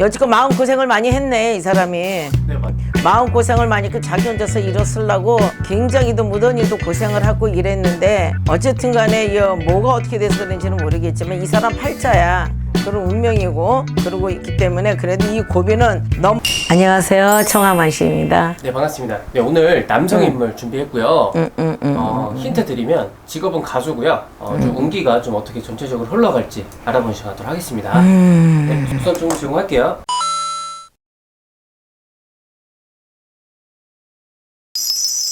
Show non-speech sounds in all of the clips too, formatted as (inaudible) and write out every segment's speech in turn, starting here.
여지껏 마음 고생을 많이 했네 이 사람이. 네, 맞. 마음 고생을 많이 그 자기 혼자서 일을 쓰려고 굉장히도 무던히도 고생을 하고 일했는데 어쨌든 간에 이 뭐가 어떻게 돼서 그런지는 모르겠지만 이 사람 팔자야 그런 운명이고 그러고 있기 때문에 그래도 이 고비는 너무 안녕하세요 청아만 씨입니다 네, 반갑습니다. 네, 오늘 남성 인물 준비했고요. 음, 음, 음. 어, 힌트 드리면 직업은 가수고요. 어, 좀 운기가 좀 어떻게 전체적으로 흘러갈지 알아보는 시간 갖도록 하겠습니다. 음. 네, 우선 좀 제공할게요.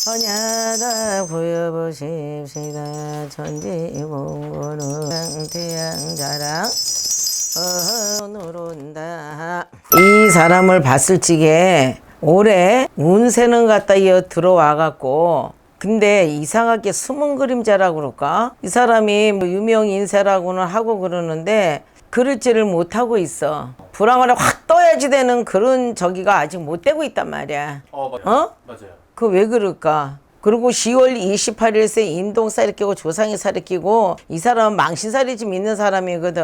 언야다 보여보십시다 천지봉고는 태양자랑 온다 이 사람을 봤을 적에 올해 운세는 갖다 이어 들어와 갖고 근데 이상하게 숨은 그림자라고 그럴까? 이 사람이 뭐 유명 인사라고는 하고 그러는데 그럴지를 못하고 있어. 불황을 확 떠야지 되는 그런 저기가 아직 못 되고 있단 말이야. 어, 맞아요. 어? 맞아요. 그 왜 그럴까? 그리고 10월 28일세 인동살이 끼고 조상이 살이 끼고 이 사람은 망신살이 좀 있는 사람이거든.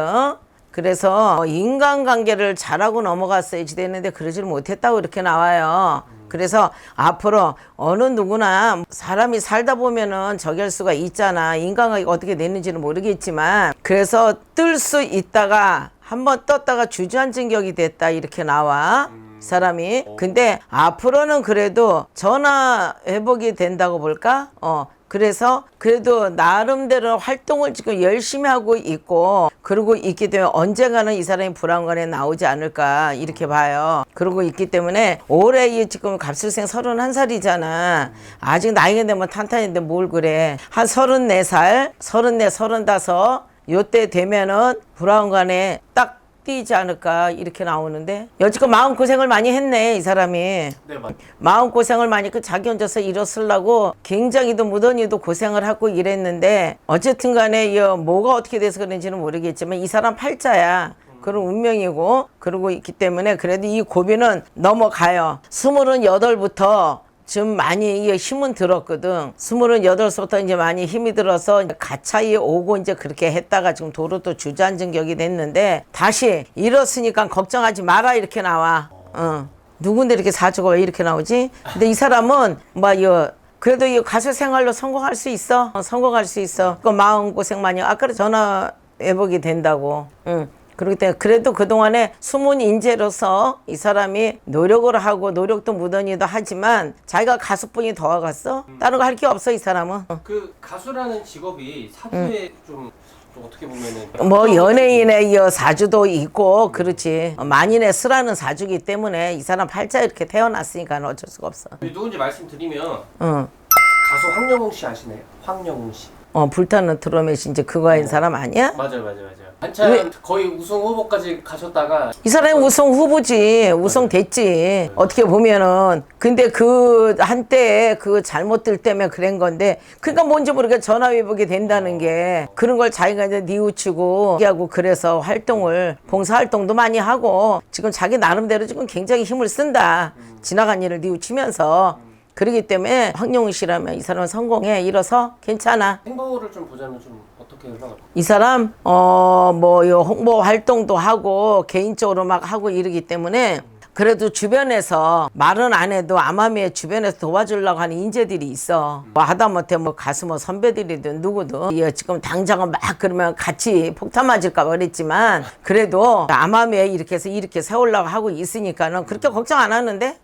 그래서 인간관계를 잘하고 넘어갔어야지 되는데 그러지를 못했다고 이렇게 나와요. 그래서 앞으로 어느 누구나 사람이 살다 보면은 저기 할 수가 있잖아. 인간관계가 어떻게 되는지는 모르겠지만 그래서 뜰 수 있다가 한번 떴다가 주저앉은 격이 됐다 이렇게 나와. 사람이 근데 앞으로는 그래도 전화 회복이 된다고 볼까 어 그래서 그래도 나름대로 활동을 지금 열심히 하고 있고 그러고 있기 때문에 언젠가는 이 사람이 불안관에 나오지 않을까 이렇게 봐요. 그러고 있기 때문에 올해 이 지금 갑술생 31살이잖아. 아직 나이가 되면 탄탄인데 뭘 그래. 한 34살 34 35 요때 되면은 불안관에 딱 뛰지 않을까 이렇게 나오는데 여지껏 마음 고생을 많이 했네 이 사람이. 네, 맞. 마음 고생을 많이 그 자기 혼자서 일을 쓰려고 굉장히도 무던히도 고생을 하고 일했는데 어쨌든 간에 이 뭐가 어떻게 돼서 그런지는 모르겠지만 이 사람 팔자야. 그런 운명이고 그러고 있기 때문에 그래도 이 고비는 넘어가요. 스물은 여덟부터 좀 많이 이 힘은 들었거든. 스물은 여덟서부터 이제 많이 힘이 들어서 가차에 오고 이제 그렇게 했다가 지금 도로 또 주저앉은 격이 됐는데 다시 일었으니까 걱정하지 마라 이렇게 나와. 어. 누군데 이렇게 사주가 왜 이렇게 나오지? 근데 이 사람은 뭐이 그래도 이 가수 생활로 성공할 수 있어. 어, 성공할 수 있어. 그 마음 고생 많이. 아까 전화 회복이 된다고. 응. 그렇기 때문에 그래도 그동안에 숨은 인재로서 이 사람이 노력을 하고 노력도 무던히도 하지만 자기가 가수뿐이 더 와갔어? 다른 거 할 게 없어 이 사람은. 어. 그 가수라는 직업이 사주에 좀, 좀 어떻게 보면은 뭐 연예인의 이 사주도 있고 그렇지 어, 만인의 쓰라는 사주기 때문에 이 사람 팔자 이렇게 태어났으니까 어쩔 수가 없어. 누군지 말씀드리면 응. 가수 황영웅 씨 아시나요? 황영웅 씨. 어 불타는 드럼에시 이제 그거 한 사람 아니야? 맞아요, 맞아요, 맞아요. 한참 거의 우승 후보까지 가셨다가 이 사람이 우승 후보지. 우승 됐지. 어떻게 보면은. 근데 그 한때 그 잘못들 때문에 그런 건데 그러니까 뭔지 모르게 전화위복이 된다는 게 그런 걸 자기가 이제 뉘우치고 하고 그래서 활동을 봉사 활동도 많이 하고 지금 자기 나름대로 지금 굉장히 힘을 쓴다. 지나간 일을 뉘우치면서 그러기 때문에 황영우 씨라면 이 사람은 성공해 일어서 괜찮아 행보를 좀 보자면 좀 어떻게 흘러갈까요? 이 사람 어뭐 홍보 활동도 하고 개인적으로 막 하고 이러기 때문에 그래도 주변에서 말은 안 해도 아마미의 주변에서 도와주려고 하는 인재들이 있어. 뭐 하다못해 뭐 가수 뭐 선배들이든 누구든 이 지금 당장은 막 그러면 같이 폭탄 맞을까 봐 그랬지만 그래도 아마미에 이렇게 해서 이렇게 세우려고 하고 있으니까는 그렇게 걱정 안 하는데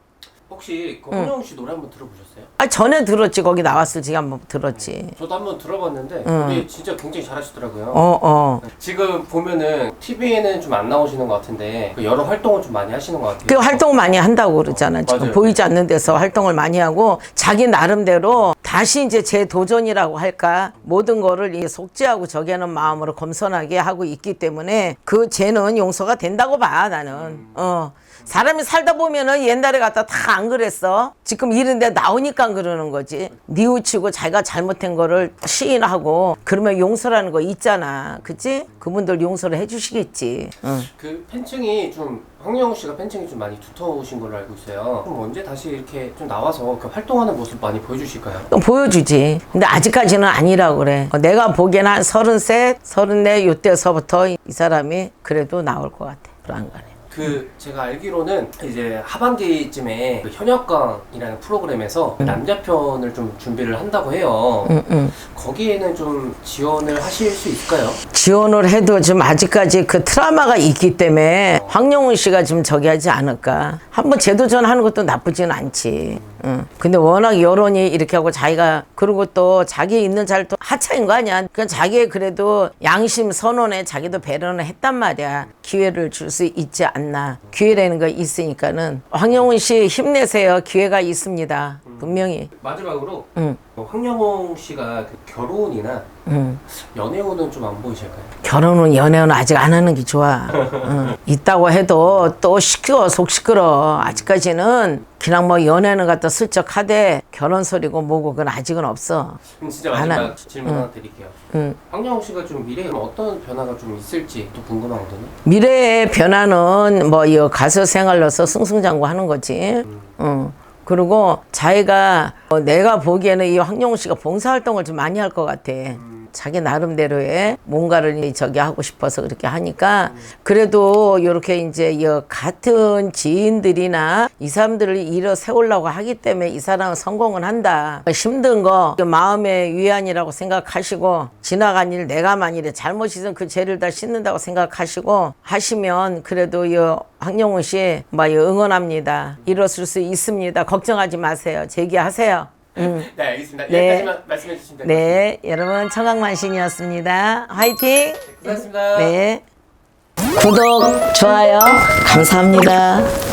혹시 그 황영웅 씨 노래 한번 들어보셨어요? 아 전에 들었지 거기 나왔을 적에 한번 들었지. 저도 한번 들어봤는데 노래 진짜 굉장히 잘하시더라고요. 어 어. 지금 보면은 TV에는 좀 안 나오시는 것 같은데 그 여러 활동을 좀 많이 하시는 것 같아요. 그 활동 많이 한다고 그러잖아. 지금 맞아요. 보이지 않는 데서 활동을 많이 하고 자기 나름대로 다시 이제 제 도전이라고 할까 모든 거를 이 속죄하고 저기하는 마음으로 겸손하게 하고 있기 때문에 그 죄는 용서가 된다고 봐 나는. 어. 사람이 살다 보면은 옛날에 갖다 다 안 그랬어. 지금 이런데 나오니까 그러는 거지. 뉘우치고 자기가 잘못한 거를 시인하고 그러면 용서라는 거 있잖아. 그치? 그분들 용서를 해주시겠지. 응. 그 팬층이 좀 황영웅 씨가 팬층이 좀 많이 두터우신 걸로 알고 있어요. 그럼 언제 다시 이렇게 좀 나와서 그 활동하는 모습 많이 보여주실까요? 또 보여주지. 근데 아직까지는 아니라고 그래. 어, 내가 보기에는 한 서른 셋, 서른 네 요때서부터 이 사람이 그래도 나올 것 같아. 불안간에. 그 제가 알기로는 이제 하반기쯤에 그 현역강이라는 프로그램에서 음. 남자 편을 좀 준비를 한다고 해요. 응, 응. 거기에는 좀 지원을 하실 수 있을까요? 지원을 해도 좀 아직까지 그 트라우마가 있기 때문에 황영훈 씨가 좀 저기 하지 않을까. 한번 재도전하는 것도 나쁘진 않지. 응. 근데 워낙 여론이 이렇게 하고 자기가 그리고 또 자기 있는 자를 또 하차인 거 아니야. 그냥 자기의 그래도 양심 선언에 자기도 배려는 했단 말이야. 기회를 줄 수 있지 않나. 기회라는 거 있으니까는 황영훈 씨 힘내세요. 기회가 있습니다. 분명히. 마지막으로 응. 어, 황영홍 씨가 그 결혼이나 응. 연애운은 좀 안 보이실까요? 결혼은 연애는 아직 안 하는 게 좋아. 응. 있다고 해도 또 시끄러 속 시끄러. 아직까지는 그냥 뭐 연애는 갖다 슬쩍 하되 결혼 소리고 뭐고 그건 아직은 없어. 그럼 진짜 안 마지막 한- 질문 하나 드릴게요. 응. 황영홍 씨가 좀 미래에 어떤 변화가 좀 있을지 또 궁금하거든요. 미래의 변화는 뭐 이 가수 생활로서 승승장구하는 거지. 응. 그리고 자기가 어, 내가 보기에는 이 황영우 씨가 봉사활동을 좀 많이 할 것 같아. 자기 나름대로의 뭔가를 이 저기 하고 싶어서 그렇게 하니까 그래도 이렇게 이제 이 같은 지인들이나 이 사람들을 일어 세우려고 하기 때문에 이 사람은 성공은 한다. 힘든 거 마음의 위안이라고 생각하시고 지나간 일 내가 만일에 잘못이든 그 죄를 다 씻는다고 생각하시고 하시면 그래도 이 황영훈 씨, 뭐 응원합니다. 이뤘을 수 있습니다. 걱정하지 마세요. 제기하세요. (laughs) 네, 알겠습니다. 네. 여기까지만 말씀해 주시면 될것 같습니다. 네, 여러분 청각만신이었습니다. 화이팅! 고맙습니다. 네. 구독, 좋아요, 감사합니다.